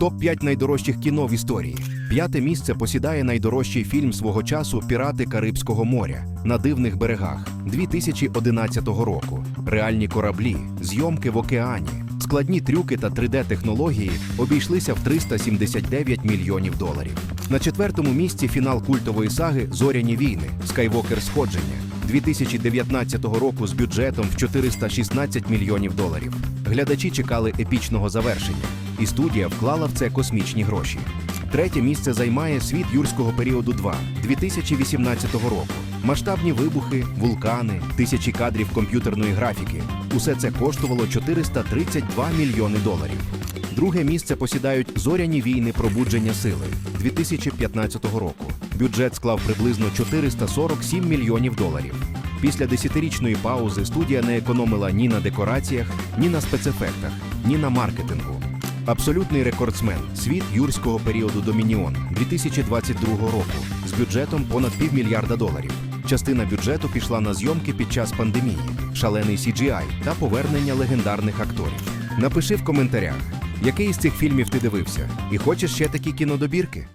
Топ-5 найдорожчих кіно в історії. П'яте місце посідає найдорожчий фільм свого часу Пірати Карибського моря на дивних берегах 2011 року. Реальні кораблі, зйомки в океані, складні трюки та 3D-технології обійшлися в 379 мільйонів доларів. На четвертому місці фінал культової саги Зоряні війни Скайвокер Сходження 2019 року з бюджетом в 416 мільйонів доларів. Глядачі чекали епічного завершення, і студія вклала в це космічні гроші. Третє місце займає світ юрського періоду 2 2018 року. Масштабні вибухи, вулкани, тисячі кадрів комп'ютерної графіки. Усе це коштувало 432 мільйони доларів. Друге місце посідають зоряні війни пробудження сили 2015 року. Бюджет склав приблизно 447 мільйонів доларів. Після десятирічної паузи студія не економила ні на декораціях, ні на спецефектах, ні на маркетингу. Абсолютний рекордсмен світ юрського періоду Домініон 2022 року з бюджетом понад півмільярда доларів. Частина бюджету пішла на зйомки під час пандемії, шалений CGI та повернення легендарних акторів. Напиши в коментарях, який із цих фільмів ти дивився, і хочеш ще такі кінодобірки?